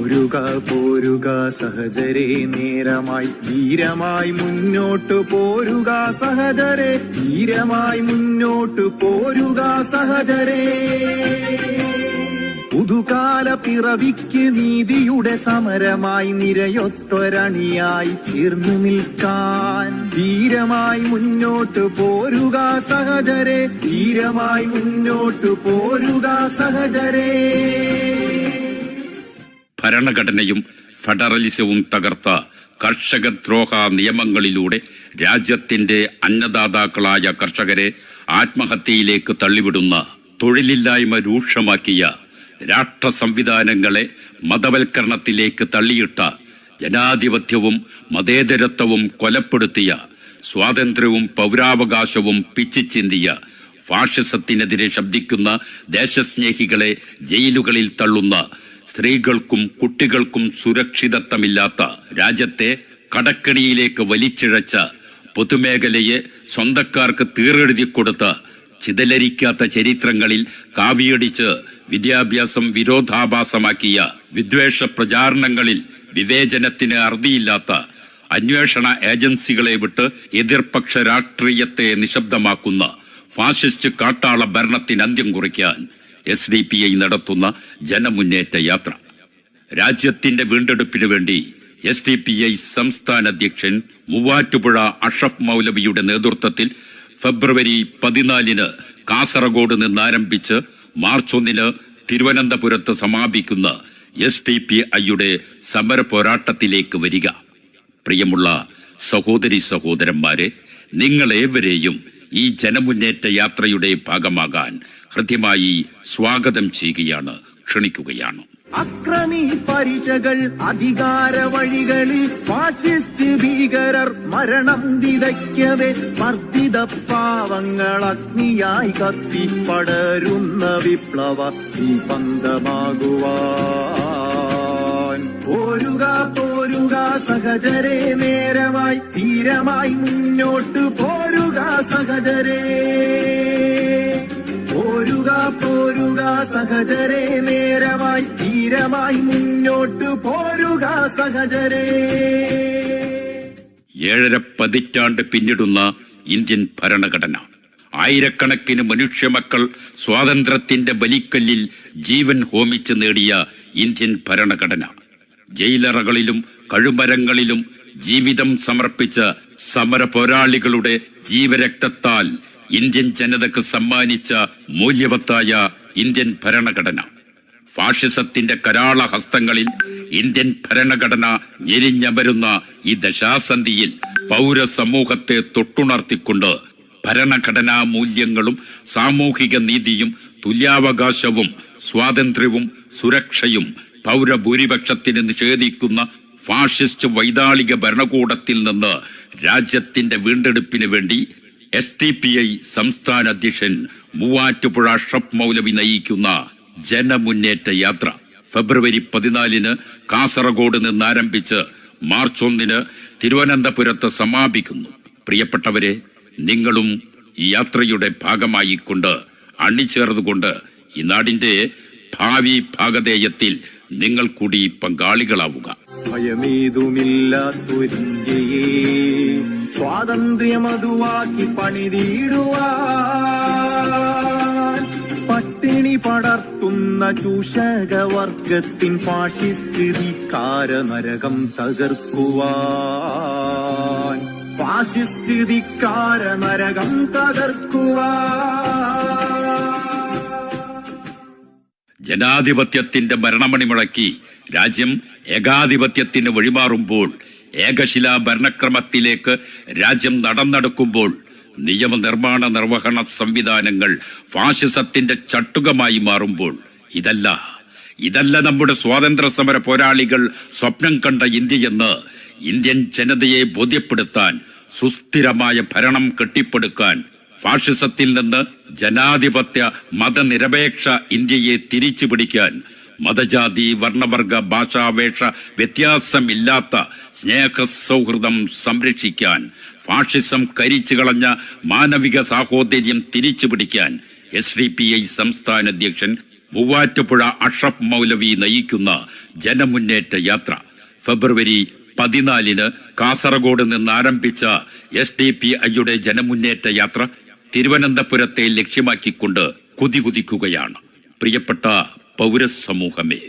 പോരുക പോരുക സഹജരെ നേരമായി ധീരമായി മുന്നോട്ട് പോരുക സഹജരെ ധീരമായി മുന്നോട്ട് പോരുക സഹജരെ പുതുകാല പിറവിക്ക് നീതിയുടെ സമരമായി നിരയൊത്തൊരണിയായി തീർന്നു നിൽക്കാൻ. ധീരമായി മുന്നോട്ട് പോരുക സഹജരെ ധീരമായി മുന്നോട്ട് പോരുക സഹജരെ ഭരണഘടനയും ഫെഡറലിസവും തകർത്ത കർഷകദ്രോഹ നിയമങ്ങളിലൂടെ രാജ്യത്തിന്റെ അന്നദാതാക്കളായ കർഷകരെ ആത്മഹത്യയിലേക്ക് തള്ളിവിടുന്ന തൊഴിലില്ലായ്മ രൂക്ഷമാക്കിയ രാഷ്ട്ര സംവിധാനങ്ങളെ മതവൽക്കരണത്തിലേക്ക് തള്ളിയിട്ട ജനാധിപത്യവും മതേതരത്വവും കൊലപ്പെടുത്തിയ സ്വാതന്ത്ര്യവും പൗരാവകാശവും പിച്ചിച്ചിന്തിയ ഫാഷിസത്തിനെതിരെ ശബ്ദിക്കുന്ന ദേശസ്നേഹികളെ ജയിലുകളിൽ തള്ളുന്ന സ്ത്രീകൾക്കും കുട്ടികൾക്കും സുരക്ഷിതത്വമില്ലാത്ത രാജ്യത്തെ കടക്കണിയിലേക്ക് വലിച്ചിഴച്ച പൊതുമേഖലയെ സ്വന്തക്കാർക്ക് തീറെഴുതി കൊടുത്ത ചിതലരിക്കാത്ത ചരിത്രങ്ങളിൽ കാവിയടിച്ച് വിദ്യാഭ്യാസം വിരോധാഭാസമാക്കിയ വിദ്വേഷ പ്രചാരണങ്ങളിൽ വിവേചനത്തിന് അറുതിയില്ലാത്ത അന്വേഷണ ഏജൻസികളെ വിട്ട് എതിർപക്ഷ രാഷ്ട്രീയത്തെ നിശബ്ദമാക്കുന്ന ഫാസിസ്റ്റ് കാട്ടാള ഭരണത്തിന് അന്ത്യം കുറിക്കാൻ എസ് ഡി പി ഐ നടത്തുന്ന ജനമുന്നേറ്റ യാത്ര. രാജ്യത്തിന്റെ വീണ്ടെടുപ്പിനു വേണ്ടി എസ് ഡി പി ഐ സംസ്ഥാന അധ്യക്ഷൻ മൂവാറ്റുപുഴ അഷഫ് മൗലവിയുടെ നേതൃത്വത്തിൽ ഫെബ്രുവരി പതിനാലിന് കാസർഗോഡ് നിന്നാരംഭിച്ച് മാർച്ച് ഒന്നിന് തിരുവനന്തപുരത്ത് സമാപിക്കുന്ന എസ് ഡി പി ഐയുടെ സമര പോരാട്ടത്തിലേക്ക് വരിക. പ്രിയമുള്ള സഹോദരി സഹോദരന്മാരെ നിങ്ങളേവരെയും ഈ ജനമുന്നേറ്റ യാത്രയുടെ ഭാഗമാകാൻ ഹൃദ്യമായി സ്വാഗതം ചെയ്യുകയാണ് ക്ഷണിക്കുകയാണ്. അക്രമി പരിചകൾ അധികാര വഴികളിൽ ഫാഷിസ്റ്റ് ഭീകരർ മരണം വിതയ്ക്കവേ മർദ്ദിത പാവങ്ങൾ അഗ്നിയായി കത്തി പടരുന്ന വിപ്ലവ ദീപന്തമാകുവാൻ പോരുക പോരുക സഹജരെ നേരമായി ധീരമായി മുന്നോട്ട് പോരുക സഹജരെ പോരുക സഹജരെ നേരമായി ധീരമായി മുന്നോട്ട് പോരുക സഹജരെ ഏഴര പതിറ്റാണ്ട് പിന്നിടുന്ന ഇന്ത്യൻ ഭരണഘടന. ആയിരക്കണക്കിന് മനുഷ്യമക്കൾ സ്വാതന്ത്ര്യത്തിന്റെ ബലിക്കല്ലിൽ ജീവൻ ഹോമിച്ച് നേടിയ ഇന്ത്യൻ ഭരണഘടന. ജയിലറകളിലും കഴുമരങ്ങളിലും ജീവിതം സമർപ്പിച്ച സമര പോരാളികളുടെ ജീവരക്തത്താൽ ഇന്ത്യൻ ജനതക്ക് സമ്മാനിച്ച മൂല്യവത്തായ ഇന്ത്യൻ ഭരണഘടന. ഫാഷിസത്തിന്റെ കരാള ഹസ്തങ്ങളിൽ ഇന്ത്യൻ ഭരണഘടന ഞെരിഞ്ഞമരുന്ന ഈ ദശാസന്ധിയിൽ പൗരസമൂഹത്തെ തൊട്ടുണർത്തിക്കൊണ്ട് ഭരണഘടനാ മൂല്യങ്ങളും സാമൂഹിക നീതിയും തുല്യാവകാശവും സ്വാതന്ത്ര്യവും സുരക്ഷയും പൗരഭൂരിപക്ഷത്തിന് നിഷേധിക്കുന്ന ഫാഷിസ്റ്റ് വൈതാളിക ഭരണകൂടത്തിൽ നിന്ന് രാജ്യത്തിന്റെ വീണ്ടെടുപ്പിന് വേണ്ടി എസ് ടി പി ഐ സംസ്ഥാന അധ്യക്ഷൻ മൂവാറ്റുപുഴ ഷഫ് മൗലവി നയിക്കുന്ന ജനമുന്നേറ്റ യാത്ര. ഫെബ്രുവരി പതിനാലിന് കാസർഗോഡ് നിന്ന് ആരംഭിച്ച് മാർച്ച് ഒന്നിന് തിരുവനന്തപുരത്ത് സമാപിക്കുന്നു. പ്രിയപ്പെട്ടവരെ നിങ്ങളും ഈ യാത്രയുടെ ഭാഗമായിക്കൊണ്ട് അണിചേർന്നുകൊണ്ട് ഈ നാടിന്റെ ഭാവി ഭാഗധേയത്തിൽ നിങ്ങൾ കൂടി പങ്കാളികളാവുക. ഭയമേതുമില്ലാത്തൊരിന്ത്യയെ സ്വാതന്ത്ര്യമതുവാക്കി പണിതീടുവാൻ. പട്ടിണി പടർത്തുന്ന ചൂഷകവർഗത്തിൻ ഫാഷിസ്റ്റ് ധിക്കാര നരകം തകർക്കുവാൻ. ഫാഷിസ്റ്റ് ധിക്കാര നരകം തകർക്കുവാൻ. ജനാധിപത്യത്തിന്റെ മരണമണി മുഴക്കി രാജ്യം ഏകാധിപത്യത്തിന് വഴിമാറുമ്പോൾ ഏകശിലാ ഭരണക്രമത്തിലേക്ക് രാജ്യം നടന്നെടുക്കുമ്പോൾ നിയമനിർമ്മാണ നിർവഹണ സംവിധാനങ്ങൾ ഫാഷിസത്തിന്റെ ചട്ടുകമായി മാറുമ്പോൾ ഇതല്ല. ഇതല്ല നമ്മുടെ സ്വാതന്ത്ര്യ സമര പോരാളികൾ സ്വപ്നം കണ്ട ഇന്ത്യയെന്ന് ഇന്ത്യൻ ജനതയെ ബോധ്യപ്പെടുത്താൻ സുസ്ഥിരമായ ഭരണം കെട്ടിപ്പടുക്കാൻ ഫാഷിസത്തിൽ നിന്ന് ജനാധിപത്യ മതനിരപേക്ഷ ഇന്ത്യയെ തിരിച്ചു പിടിക്കാൻ മതജാതി വർണവർഗ ഭാഷാവേഷ വ്യത്യാസമില്ലാത്ത സ്നേഹ സൗഹൃദം സംരക്ഷിക്കാൻ ഫാഷിസം കരിച്ചു കളഞ്ഞ മാനവിക സാഹോദര്യം തിരിച്ചു പിടിക്കാൻ എസ് ഡി പി ഐ സംസ്ഥാന അധ്യക്ഷൻ മൂവാറ്റുപുഴ അഷ്റഫ് മൗലവി നയിക്കുന്ന ജനമുന്നേറ്റ യാത്ര. ഫെബ്രുവരി പതിനാലിന് കാസർഗോഡ് നിന്ന് ആരംഭിച്ച എസ് ഡി പി ഐയുടെ ജനമുന്നേറ്റ യാത്ര തിരുവനന്തപുരത്തെ ലക്ഷ്യമാക്കിക്കൊണ്ട് കുതികുതിക്കുകയാണ്. പ്രിയപ്പെട്ട പൗരസമൂഹമേ.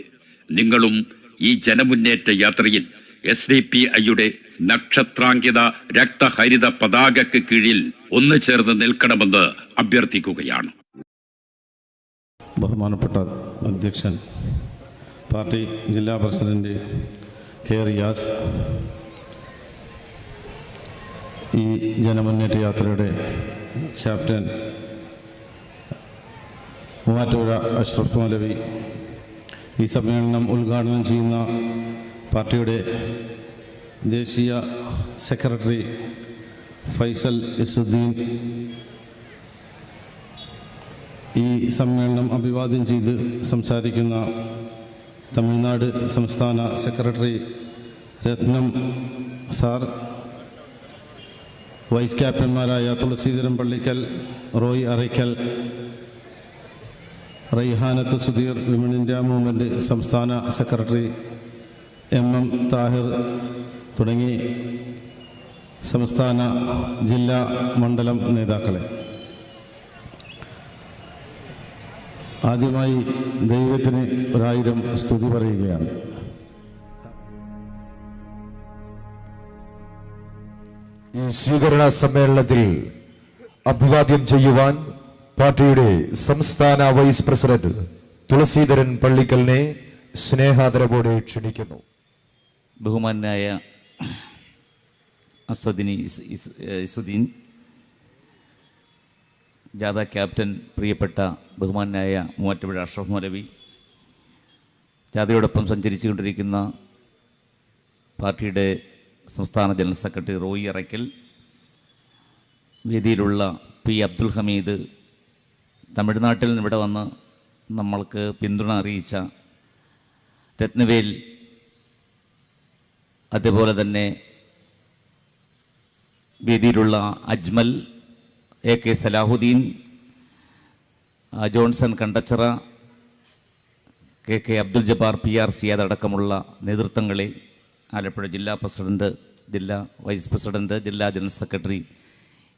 നിങ്ങളും ഈ ജനമുന്നേറ്റ യാത്രയിൽ എസ് ഡി പി ഐയുടെ നക്ഷത്രാങ്കിത രക്തഹരിത പതാകയ്ക്ക് കീഴിൽ ഒന്നു ചേർന്ന് നിൽക്കണമെന്ന് അഭ്യർത്ഥിക്കുകയാണ്. ബഹുമാനപ്പെട്ട അധ്യക്ഷൻ പാർട്ടി ജില്ലാ പ്രസിഡന്റ് കെ റിയാസ് ഈ ജനമുന്നേറ്റ യാത്രയുടെ ക്യാപ്റ്റൻ മൂവാറ്റുപുഴ അഷ്റഫ് മൗലവി ഈ സമ്മേളനം ഉദ്ഘാടനം ചെയ്യുന്ന പാർട്ടിയുടെ ദേശീയ സെക്രട്ടറി ഫൈസൽ ഇസുദ്ദീൻ ഈ സമ്മേളനം അഭിവാദ്യം ചെയ്ത് സംസാരിക്കുന്ന തമിഴ്നാട് സംസ്ഥാന secretary Ratnam sir vice ക്യാപ്റ്റന്മാരായ Thulaseedharan Pallikkal Roy Arakkal Raihanath Sudheer women India movement സംസ്ഥാന സെക്രട്ടറി എം എം താഹിർ തുടങ്ങി സംസ്ഥാന ജില്ലാ മണ്ഡലം നേതാക്കളെ. ആദ്യമായി ദൈവത്തിന് ഒരായിരം സ്തുതി പറയുകയാണ്. ഈ സ്വീകരണ സമ്മേളനത്തിൽ അഭിവാദ്യം ചെയ്യുവാൻ പാർട്ടിയുടെ സംസ്ഥാന വൈസ് പ്രസിഡന്റ് തുളസീധരൻ പള്ളിക്കലിനെ സ്നേഹാദരവോടെ ക്ഷണിക്കുന്നു. ബഹുമാനായ അസദിനി ജാഥ ക്യാപ്റ്റൻ പ്രിയപ്പെട്ട ബഹുമാനായ മൂവാറ്റുപുഴ അഷ്റഫ് മലവി ജാഥയോടൊപ്പം സഞ്ചരിച്ചു കൊണ്ടിരിക്കുന്ന പാർട്ടിയുടെ സംസ്ഥാന ജനറൽ സെക്രട്ടറി റോയി അറയ്ക്കൽ വേദിയിലുള്ള പി അബ്ദുൽ ഹമീദ് തമിഴ്നാട്ടിൽ നിന്ന് ഇവിടെ വന്ന് നമ്മൾക്ക് പിന്തുണ അറിയിച്ച രത്നവേൽ അതുപോലെ തന്നെ വേദിയിലുള്ള Ajmal A K Salahuddin Johnson Kandachira K K Abdul Jabbar P R Siyad അടക്കമുള്ള നേതൃത്വങ്ങളെ ആലപ്പുഴ ജില്ലാ പ്രസിഡന്റ് ജില്ലാ വൈസ് പ്രസിഡന്റ് ജില്ലാ ജനറൽ സെക്രട്ടറി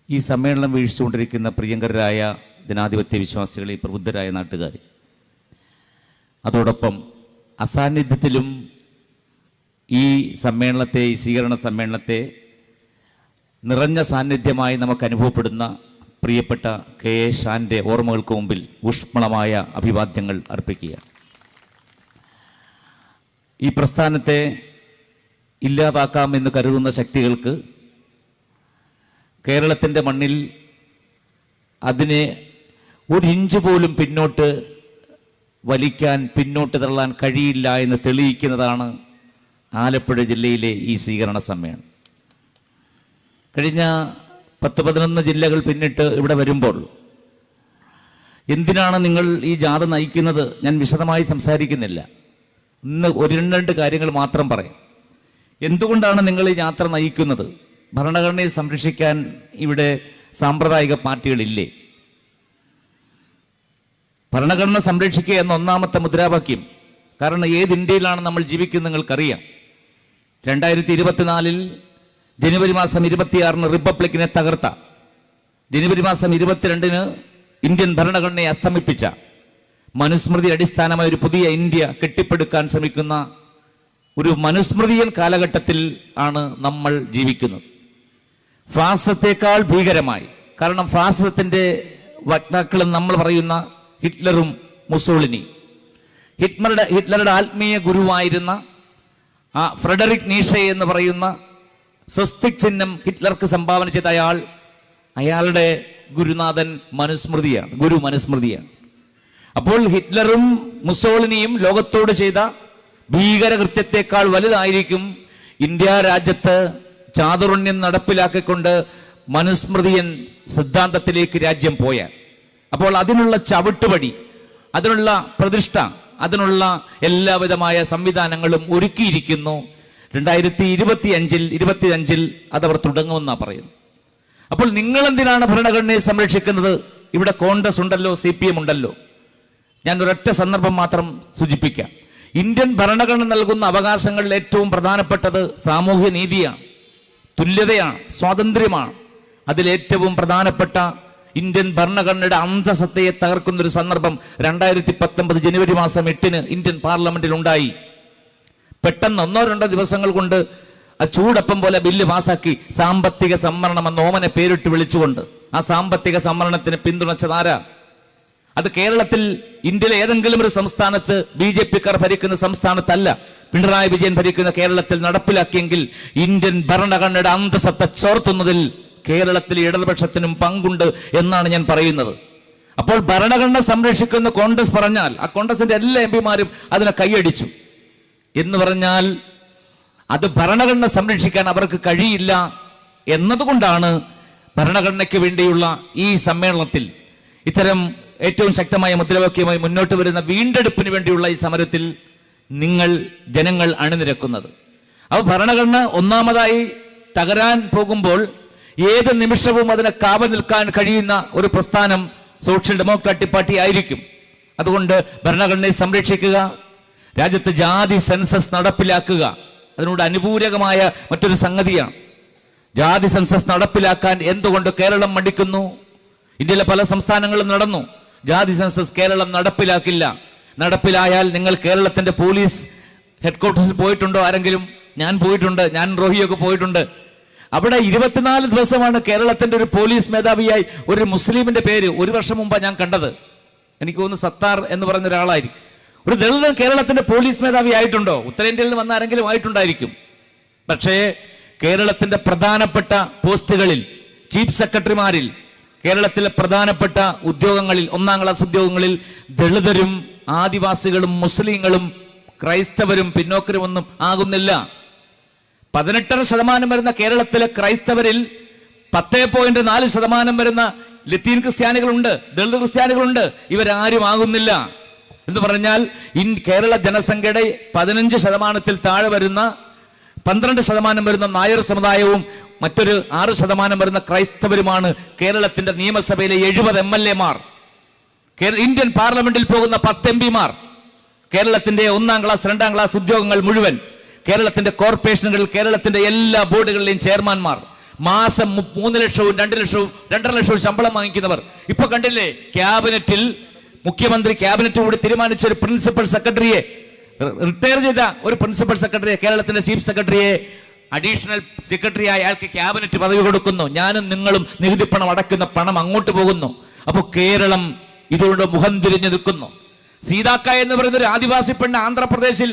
ഈ സമ്മേളനം വീഴ്ചകൊണ്ടിരിക്കുന്ന പ്രിയങ്കരായ ജനാധിപത്യ വിശ്വാസികളെ പ്രബുദ്ധരായ നാട്ടുകാർ അതോടൊപ്പം അസാന്നിധ്യത്തിലും ഈ സമ്മേളനത്തെ ഈ സ്വീകരണ സമ്മേളനത്തെ നിറഞ്ഞ സാന്നിധ്യമായി നമുക്ക് അനുഭവപ്പെടുന്ന പ്രിയപ്പെട്ട കെ എ ഷാന്റെ ഓർമ്മകൾക്ക് മുമ്പിൽ ഊഷ്മളമായ അഭിവാദ്യങ്ങൾ അർപ്പിക്കുക ഈ പ്രസ്ഥാനത്തെ ഇല്ലാതാക്കാമെന്ന് കരുതുന്ന ശക്തികൾക്ക് കേരളത്തിന്റെ മണ്ണിൽ അതിനെ ഒരു ഇഞ്ച് പോലും പിന്നോട്ട് വലിക്കാൻ പിന്നോട്ട് തള്ളാൻ കഴിയില്ല എന്ന് തെളിയിക്കുന്നതാണ് ആലപ്പുഴ ജില്ലയിലെ ഈ സ്വീകരണ സമ്മേളനം. കഴിഞ്ഞ പത്ത് പതിനൊന്ന് ജില്ലകൾ പിന്നിട്ട് ഇവിടെ വരുമ്പോൾ എന്തിനാണ് നിങ്ങൾ ഈ ജാഥ നയിക്കുന്നത്? ഞാൻ വിശദമായി സംസാരിക്കുന്നില്ല. ഇന്ന് ഒരു രണ്ട് കാര്യങ്ങൾ മാത്രം പറയാം. എന്തുകൊണ്ടാണ് നിങ്ങൾ ഈ യാത്ര നയിക്കുന്നത്? ഭരണഘടനയെ സംരക്ഷിക്കാൻ ഇവിടെ സാമ്പ്രദായിക പാർട്ടികളില്ലേ? ഭരണഘടന സംരക്ഷിക്കുക എന്ന ഒന്നാമത്തെ മുദ്രാവാക്യം. കാരണം ഏത് ഇന്ത്യയിലാണ് നമ്മൾ ജീവിക്കുന്നത് നിങ്ങൾക്കറിയാം. രണ്ടായിരത്തി ഇരുപത്തിനാലിൽ ജനുവരി മാസം ഇരുപത്തിയാറിന് റിപ്പബ്ലിക്കിനെ തകർത്ത. ജനുവരി മാസം ഇരുപത്തിരണ്ടിന് ഇന്ത്യൻ ഭരണഘടനയെ അസ്തമിപ്പിച്ച. മനുസ്മൃതി അടിസ്ഥാനമായ ഒരു പുതിയ ഇന്ത്യ കെട്ടിപ്പടുക്കാൻ ശ്രമിക്കുന്ന ഒരു മനുസ്മൃതിയൻ കാലഘട്ടത്തിൽ ആണ് നമ്മൾ ജീവിക്കുന്നത്. ഫാസത്തേക്കാൾ ഭീകരമായി. കാരണം ഫാസത്തിന്റെ വക്താക്കളും നമ്മൾ പറയുന്ന ഹിറ്റ്ലറും മുസോളിനി. ഹിറ്റ്ലറുടെ ഹിറ്റ്ലറുടെ ആത്മീയ ഗുരുവായിരുന്ന ആ ഫ്രെഡറിക് നീഷെ എന്ന് പറയുന്ന സ്വസ്തിക് ചിഹ്നം ഹിറ്റ്ലർക്ക് സംഭാവന ചെയ്ത അയാൾ അയാളുടെ ഗുരുനാഥൻ മനുസ്മൃതിയാണ് ഗുരു മനുസ്മൃതിയാണ്. അപ്പോൾ ഹിറ്റ്ലറും മുസോളിനിയും ലോകത്തോട് ചെയ്ത ഭീകരകൃത്യത്തെക്കാൾ വലുതായിരിക്കും ഇന്ത്യ രാജ്യത്ത് ചാതുർണ്യം നടപ്പിലാക്കിക്കൊണ്ട് മനുസ്മൃതിയൻ സിദ്ധാന്തത്തിലേക്ക് രാജ്യം പോയാൽ. അപ്പോൾ അതിനുള്ള ചവിട്ടുപടി അതിനുള്ള പ്രതിഷ്ഠ അതിനുള്ള എല്ലാവിധമായ സംവിധാനങ്ങളും ഒരുക്കിയിരിക്കുന്നു. രണ്ടായിരത്തി ഇരുപത്തി അഞ്ചിൽ ഇരുപത്തി അഞ്ചിൽ അതവർ തുടങ്ങുമെന്നാണ് പറയുന്നത്. അപ്പോൾ നിങ്ങൾ എന്തിനാണ് ഭരണഘടനയെ സംരക്ഷിക്കുന്നത്? ഇവിടെ കോൺഗ്രസ് ഉണ്ടല്ലോ സി പി എം ഉണ്ടല്ലോ. ഞാൻ ഒരൊറ്റ സന്ദർഭം മാത്രം സൂചിപ്പിക്കാം. ഇന്ത്യൻ ഭരണഘടന നൽകുന്ന അവകാശങ്ങളിൽ ഏറ്റവും പ്രധാനപ്പെട്ടത് സാമൂഹ്യ നീതിയാണ് തുല്യതയാണ് സ്വാതന്ത്ര്യമാണ്. അതിലേറ്റവും പ്രധാനപ്പെട്ട ഇന്ത്യൻ ഭരണഘടനയുടെ അന്തസത്തയെ തകർക്കുന്ന ഒരു സന്ദർഭം രണ്ടായിരത്തി പത്തൊമ്പത് ജനുവരി മാസം എട്ടിന് ഇന്ത്യൻ പാർലമെന്റിൽ ഉണ്ടായി. പെട്ടെന്ന് ഒന്നോ രണ്ടോ ദിവസങ്ങൾ കൊണ്ട് ആ ചൂടപ്പം പോലെ ബില്ല് പാസാക്കി സാമ്പത്തിക സംവരണം എന്ന ഓമനെ പേരിട്ട് വിളിച്ചുകൊണ്ട്. ആ സാമ്പത്തിക സംവരണത്തിന് പിന്തുണച്ചതാരാ അത് കേരളത്തിൽ ഇന്ത്യയിലെ ഏതെങ്കിലും ഒരു സംസ്ഥാനത്ത് ബി ജെ പിക്കാർ ഭരിക്കുന്ന സംസ്ഥാനത്തല്ല. പിണറായി വിജയൻ ഭരിക്കുന്ന കേരളത്തിൽ നടപ്പിലാക്കിയെങ്കിൽ ഇന്ത്യൻ ഭരണഘടനയുടെ അന്തസത്ത ചോർത്തുന്നതിൽ കേരളത്തിലെ ഇടതുപക്ഷത്തിനും പങ്കുണ്ട് എന്നാണ് ഞാൻ പറയുന്നത്. അപ്പോൾ ഭരണഘടന സംരക്ഷിക്കുന്ന കോൺഗ്രസ് പറഞ്ഞാൽ ആ കോൺഗ്രസിന്റെ എല്ലാ എം പിമാരും അതിനെ കൈയടിച്ചു. എന്ന് പറഞ്ഞാൽ അത് ഭരണഘടന സംരക്ഷിക്കാൻ അവർക്ക് കഴിയില്ല എന്നതുകൊണ്ടാണ് ഭരണഘടനയ്ക്ക് വേണ്ടിയുള്ള ഈ സമ്മേളനത്തിൽ ഇത്തരം ഏറ്റവും ശക്തമായ മുദ്രാവാക്യമായി മുന്നോട്ട് വരുന്ന വീണ്ടെടുപ്പിന് വേണ്ടിയുള്ള ഈ സമരത്തിൽ നിങ്ങൾ ജനങ്ങൾ അണിനിരക്കുന്നത്. അപ്പോൾ ഭരണഘടന ഒന്നാമതായി തകരാൻ പോകുമ്പോൾ ഏത് നിമിഷവും അതിനെ കാവൽ നിൽക്കാൻ കഴിയുന്ന ഒരു പ്രസ്ഥാനം സോഷ്യൽ ഡെമോക്രാറ്റിക് പാർട്ടി ആയിരിക്കും. അതുകൊണ്ട് ഭരണഘടനയെ സംരക്ഷിക്കുക രാജ്യത്ത് ജാതി സെൻസസ് നടപ്പിലാക്കുക അതിനോട് അനുപൂരകമായ മറ്റൊരു സംഗതിയാണ്. ജാതി സെൻസസ് നടപ്പിലാക്കാൻ എന്തുകൊണ്ട് കേരളം മടിക്കുന്നു? ഇന്ത്യയിലെ പല സംസ്ഥാനങ്ങളും നടന്നു. ജാതി സെൻസസ് കേരളം നടപ്പിലാക്കില്ല. നടപ്പിലായാൽ നിങ്ങൾ കേരളത്തിന്റെ പോലീസ് ഹെഡ്ക്വാർട്ടേഴ്സിൽ പോയിട്ടുണ്ടോ ആരെങ്കിലും? ഞാൻ പോയിട്ടുണ്ട്. ഞാൻ റോഹിയൊക്കെ പോയിട്ടുണ്ട്. അവിടെ ഇരുപത്തിനാല് ദിവസമാണ് കേരളത്തിന്റെ ഒരു പോലീസ് മേധാവിയായി ഒരു മുസ്ലിമിന്റെ പേര് ഒരു വർഷം മുമ്പാണ് ഞാൻ കണ്ടത്. എനിക്ക് തോന്നുന്നു സത്താർ എന്ന് പറഞ്ഞ ഒരാളായിരിക്കും. ഒരു ദളിതൻ കേരളത്തിന്റെ പോലീസ് മേധാവി ആയിട്ടുണ്ടോ? ഉത്തരേന്ത്യയിൽ നിന്ന് വന്ന ആരെങ്കിലും ആയിട്ടുണ്ടായിരിക്കും. പക്ഷേ കേരളത്തിന്റെ പ്രധാനപ്പെട്ട പോസ്റ്റുകളിൽ ചീഫ് സെക്രട്ടറിമാരിൽ കേരളത്തിലെ പ്രധാനപ്പെട്ട ഉദ്യോഗങ്ങളിൽ ഒന്നാം ക്ലാസ് ഉദ്യോഗങ്ങളിൽ ദളിതരും ആദിവാസികളും മുസ്ലിങ്ങളും ക്രൈസ്തവരും പിന്നോക്കരും ഒന്നും ആകുന്നില്ല. പതിനെട്ടര ശതമാനം വരുന്ന കേരളത്തിലെ ക്രൈസ്തവരിൽ പത്തേ പോയിന്റ് നാല് ശതമാനം വരുന്ന ലത്തീൻ ക്രിസ്ത്യാനികളുണ്ട് ദളിത് ക്രിസ്ത്യാനികളുണ്ട്. ഇവരാരും ആകുന്നില്ല എന്ന് പറഞ്ഞാൽ ഇൻ കേരള ജനസംഖ്യയുടെ പതിനഞ്ച് ശതമാനത്തിൽ താഴെ വരുന്ന പന്ത്രണ്ട് ശതമാനം വരുന്ന നായർ സമുദായവും മറ്റൊരു ആറ് ശതമാനം വരുന്ന ക്രൈസ്തവരുമാണ് കേരളത്തിന്റെ നിയമസഭയിലെ എഴുപത് എം എൽ എമാർ ഇന്ത്യൻ പാർലമെന്റിൽ പോകുന്ന പത്ത് എം പിമാർ കേരളത്തിന്റെ ഒന്നാം ക്ലാസ് രണ്ടാം ക്ലാസ് ഉദ്യോഗങ്ങൾ മുഴുവൻ. കേരളത്തിന്റെ കോർപ്പറേഷനുകളിൽ കേരളത്തിന്റെ എല്ലാ ബോർഡുകളിലെയും ചെയർമാൻമാർ മാസം മൂന്ന് ലക്ഷവും രണ്ട് ലക്ഷവും രണ്ടര ലക്ഷവും ശമ്പളം വാങ്ങിക്കുന്നവർ. ഇപ്പൊ കണ്ടില്ലേ ക്യാബിനറ്റിൽ മുഖ്യമന്ത്രി ക്യാബിനറ്റ് കൂടി തീരുമാനിച്ച ഒരു പ്രിൻസിപ്പൽ സെക്രട്ടറിയെ റിട്ടയർ ചെയ്ത ഒരു പ്രിൻസിപ്പൽ സെക്രട്ടറിയെ കേരളത്തിന്റെ ചീഫ് സെക്രട്ടറിയെ അഡീഷണൽ സെക്രട്ടറി ആയ അയാൾക്ക് ക്യാബിനറ്റ് പദവി കൊടുക്കുന്നു. ഞാനും നിങ്ങളും നികുതി പണം അടയ്ക്കുന്ന പണം അങ്ങോട്ട് പോകുന്നു. അപ്പോൾ കേരളം ഇതുകൊണ്ട് മുഖം തിരിഞ്ഞു നിൽക്കുന്നു. സീതാക്ക എന്ന് പറയുന്ന ഒരു ആദിവാസി പെണ്ണ് ആന്ധ്രാപ്രദേശിൽ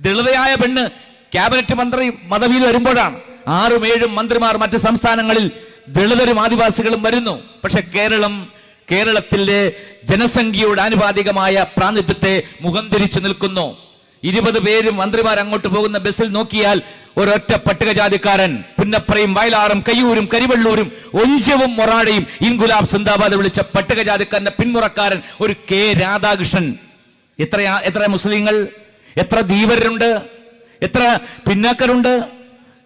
ദളിതയായ പെണ്ണ് ക്യാബിനറ്റ് മന്ത്രി പദവിയിൽ വരുമ്പോഴാണ്. ആറും ഏഴും മന്ത്രിമാർ മറ്റ് സംസ്ഥാനങ്ങളിൽ ദളിതരും ആദിവാസികളും വരുന്നു. പക്ഷെ കേരളം കേരളത്തിലെ ജനസംഖ്യയുടെ ആനുപാതികമായ പ്രാതിനിധ്യത്തെ മുഖം തിരിച്ചു നിൽക്കുന്നു. ഇരുപത് പേര് മന്ത്രിമാർ അങ്ങോട്ട് പോകുന്ന ബസ്സിൽ നോക്കിയാൽ ഒരൊറ്റ പട്ടികജാതിക്കാരൻ പുന്നപ്രയും വയലാറും കയ്യൂരും കരിവള്ളൂരും ഒഞ്ചവും മൊറാടയും ഇൻഗുലാബ് സിന്ദാബാദ് വിളിച്ച പട്ടികജാതിക്കാരന്റെ പിന്മുറക്കാരൻ ഒരു കെ രാധാകൃഷ്ണൻ. എത്ര എത്ര മുസ്ലിങ്ങൾ? എത്ര ധീവരുണ്ട് എത്ര പിന്നാക്കരുണ്ട്?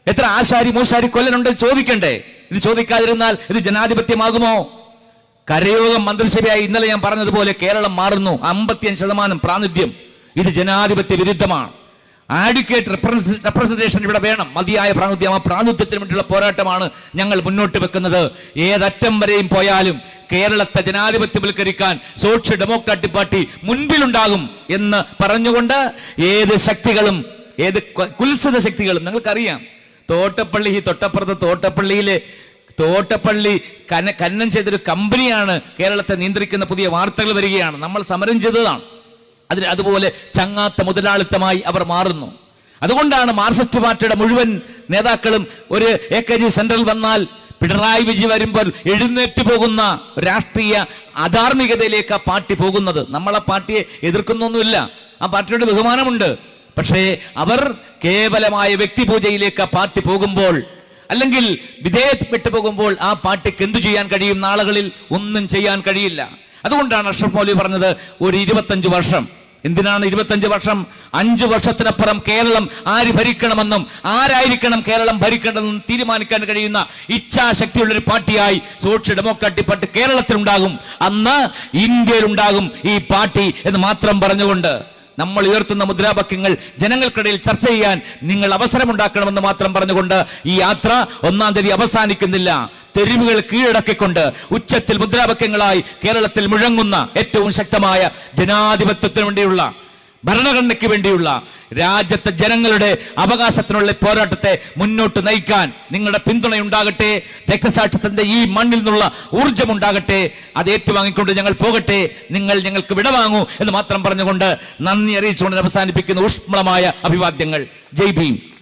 എത്ര ആശാരി മൂശാരി കൊല്ലനുണ്ട് ചോദിക്കണ്ടേ? ഇത് ചോദിക്കാതിരുന്നാൽ ഇത് ജനാധിപത്യമാകുമോ? കരയോഗം മന്ത്രിസഭയായി ഇന്നലെ ഞാൻ പറഞ്ഞതുപോലെ കേരളം മാറുന്നു. അമ്പത്തിയഞ്ച് ശതമാനം പ്രാതിനിധ്യം. ഇത് ജനാധിപത്യ വിരുദ്ധമാണ്. ആഡ്വക്കേറ്റ് റെപ്രസെന്റേഷൻ ഇവിടെ വേണം. മതിയായ പ്രാതിനിധ്യം ആ പ്രാതിനിധ്യത്തിന് വേണ്ടിയുള്ള പോരാട്ടമാണ് ഞങ്ങൾ മുന്നോട്ട് വെക്കുന്നത്. ഏതറ്റം വരെയും പോയാലും കേരളത്തെ ജനാധിപത്യവൽക്കരിക്കാൻ സോഷ്യൽ ഡെമോക്രാറ്റിക് പാർട്ടി മുൻപിലുണ്ടാകും എന്ന് പറഞ്ഞുകൊണ്ട് ഏത് ശക്തികളും ഏത് കുൽസിത ശക്തികളും നിങ്ങൾക്കറിയാം തോട്ടപ്പള്ളി ഈ തൊട്ടപ്പുറത്ത് തോട്ടപ്പള്ളിയിലെ തോട്ടപ്പള്ളി കന കന്നം ചെയ്തൊരു കമ്പനിയാണ് കേരളത്തെ നിയന്ത്രിക്കുന്ന പുതിയ വാർത്തകൾ വരികയാണ്. നമ്മൾ സമരം ചെയ്തതാണ്. അതിന് അതുപോലെ ചങ്ങാത്ത മുതലാളിത്തമായി അവർ മാറുന്നു. അതുകൊണ്ടാണ് മാർക്സിസ്റ്റ് പാർട്ടിയുടെ മുഴുവൻ നേതാക്കളും ഒരു എ കെ ജി സെന്ററിൽ വന്നാൽ പിണറായി വിജയൻ വരുമ്പോൾ എഴുന്നേറ്റ് പോകുന്ന രാഷ്ട്രീയ അധാർമികതയിലേക്ക് ആ പാർട്ടി പോകുന്നത്. നമ്മൾ ആ പാർട്ടിയെ എതിർക്കുന്നൊന്നുമില്ല. ആ പാർട്ടിയുടെ ബഹുമാനമുണ്ട്. പക്ഷേ അവർ കേവലമായ വ്യക്തിപൂജയിലേക്ക് ആ പാർട്ടി പോകുമ്പോൾ അല്ലെങ്കിൽ വിധേയപ്പെട്ടു പോകുമ്പോൾ ആ പാർട്ടിക്ക് എന്തു ചെയ്യാൻ കഴിയും നാളുകളിൽ ഒന്നും ചെയ്യാൻ കഴിയില്ല. അതുകൊണ്ടാണ് അഷ്റഫ് മൗലി പറഞ്ഞത് ഒരു ഇരുപത്തഞ്ച് വർഷം. എന്തിനാണ് ഇരുപത്തഞ്ച് വർഷം? അഞ്ചു വർഷത്തിനപ്പുറം കേരളം ആര് ഭരിക്കണമെന്നും ആരായിരിക്കണം കേരളം ഭരിക്കേണ്ടതെന്നും തീരുമാനിക്കാൻ കഴിയുന്ന ഇച്ഛാശക്തിയുള്ള ഒരു പാർട്ടിയായി സോഷ്യൽ ഡെമോക്രാറ്റിക് പാർട്ടി കേരളത്തിലുണ്ടാകും. അന്ന് ഇന്ത്യയിലുണ്ടാകും ഈ പാർട്ടി എന്ന് മാത്രം പറഞ്ഞുകൊണ്ട് നമ്മൾ ഉയർത്തുന്ന മുദ്രാവാക്യങ്ങൾ ജനങ്ങൾക്കിടയിൽ ചർച്ച ചെയ്യാൻ നിങ്ങൾ അവസരമുണ്ടാക്കണമെന്ന് മാത്രം പറഞ്ഞുകൊണ്ട് ഈ യാത്ര ഒന്നാം തീയതി അവസാനിക്കുന്നില്ല. തെരുവുകൾ കീഴടക്കിക്കൊണ്ട് ഉച്ചത്തിൽ മുദ്രാവാക്യങ്ങളായി കേരളത്തിൽ മുഴങ്ങുന്ന ഏറ്റവും ശക്തമായ ജനാധിപത്യത്തിനു വേണ്ടിയുള്ള ഭരണഘടനയ്ക്ക് വേണ്ടിയുള്ള രാജ്യത്തെ ജനങ്ങളുടെ അവകാശത്തിനുള്ള പോരാട്ടത്തെ മുന്നോട്ട് നയിക്കാൻ നിങ്ങളുടെ പിന്തുണയുണ്ടാകട്ടെ രക്തസാക്ഷ്യത്തിന്റെ ഈ മണ്ണിൽ നിന്നുള്ള ഊർജമുണ്ടാകട്ടെ അത് ഏറ്റുവാങ്ങിക്കൊണ്ട് ഞങ്ങൾ പോകട്ടെ നിങ്ങൾ ഞങ്ങൾക്ക് വിടവാങ്ങൂ എന്ന് മാത്രം പറഞ്ഞുകൊണ്ട് നന്ദി അറിയിച്ചുകൊണ്ട് അവസാനിപ്പിക്കുന്ന ഊഷ്മളമായ അഭിവാദ്യങ്ങൾ. ജയ് ഭീം.